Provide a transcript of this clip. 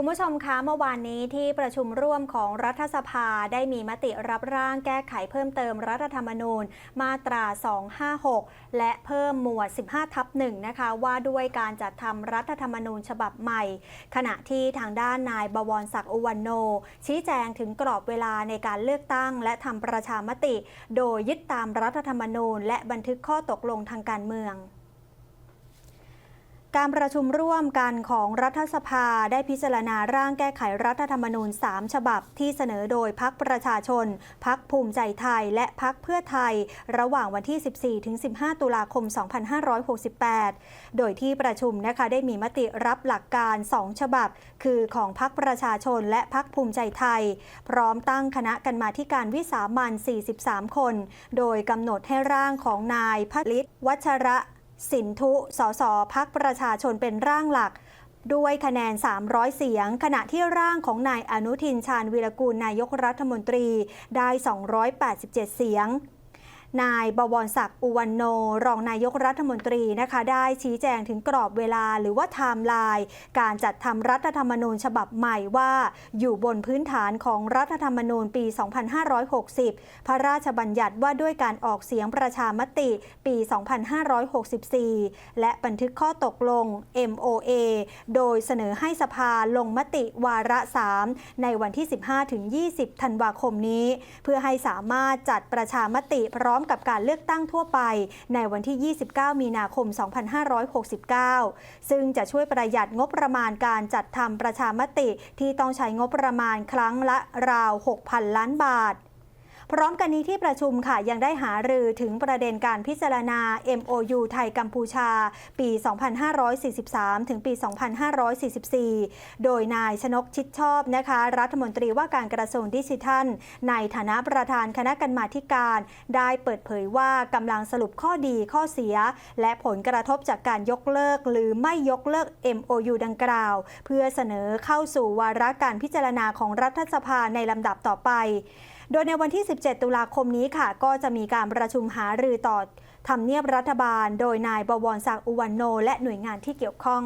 คุณผู้ชมคะเมื่อวานนี้ที่ประชุมร่วมของรัฐสภาได้มีมติรับร่างแก้ไขเพิ่มเติมรัฐธรรมนูญมาตรา 256 และเพิ่มหมวด 15 ทับหนึ่งนะคะว่าด้วยการจัดทำรัฐธรรมนูญฉบับใหม่ ขณะที่ทางด้านนายบวรศักดิ์อุวันโน ชี้แจงถึงกรอบเวลาในการเลือกตั้ง และทำประชามติ โดยยึดตามรัฐธรรมนูญ และบันทึกข้อตกลงทางการเมือง การประชุมร่วมกันของรัฐสภาได้พิจารณาร่างแก้ไขรัฐธรรมนูญ 3 ฉบับที่เสนอโดยพักประชาชน พักภูมิใจไทย และพักเพื่อไทย ระหว่างวันที่ 14ถึง15 ตุลาคม 2568 โดยที่ประชุมนะคะได้มีมติรับหลักการ 2 ฉบับ คือของพักประชาชนและพักภูมิใจไทย พร้อมตั้งคณะกันมาการวิสามัน43 คน โดยกำหนดให้ร่างของนายพลิตวัชระ สินทุสสพักประชาชนเป็นร่างหลัก ด้วยคะแนน 300 เสียง ขณะที่ร่างของนายอนุทินชาญวีรกูลนายกรัฐมนตรีได้ 287 เสียง นายบวรศักดิ์อุวันโน รองนายกรัฐมนตรีนะคะ ได้ชี้แจงถึงกรอบเวลาหรือว่าไทม์ไลน์การจัดทำรัฐธรรมนูญฉบับใหม่ว่า อยู่บนพื้นฐานของรัฐธรรมนูญปี 2560 พระราชบัญญัติว่าด้วยการออกเสียงประชามติปี 2564 และบันทึกข้อตกลง MOA โดยเสนอให้สภาลงมติวาระ 3 ในวันที่ 15-20 ธันวาคมนี้ เพื่อให้สามารถจัดประชามติพร้อมมกับการเลือกตั้งทั่วไป ในวันที่ 29 มีนาคม 2569 ซึ่งจะช่วยประหยัดงบประมาณการจัดทำประชามติที่ต้องใช้งบประมาณครั้งละราว 6,000 ล้านบาท พร้อมกันนี้ที่ประชุมค่ะยังได้หารือถึงประเด็นการพิจารณา MOU ไทยกัมพูชา ปี 2543 ถึงปี 2544 โดยนายชนกชิดชอบนะคะ รัฐมนตรีว่าการกระทรวงดิจิทัล ในฐานะประธานคณะกรรมาธิการ ได้เปิดเผยว่ากำลังสรุปข้อดีข้อเสีย และผลกระทบจากการยกเลิก หรือไม่ยกเลิก MOU ดังกล่าว เพื่อเสนอเข้าสู่วาระการพิจารณาของรัฐสภาในลำดับต่อไป โดยในวันที่ 17 ตุลาคมนี้ค่ะ ก็จะมีการประชุมหารือต่อทำเนียบรัฐบาล โดยนายบวรศักดิ์อุวันโน และหน่วยงานที่เกี่ยวข้อง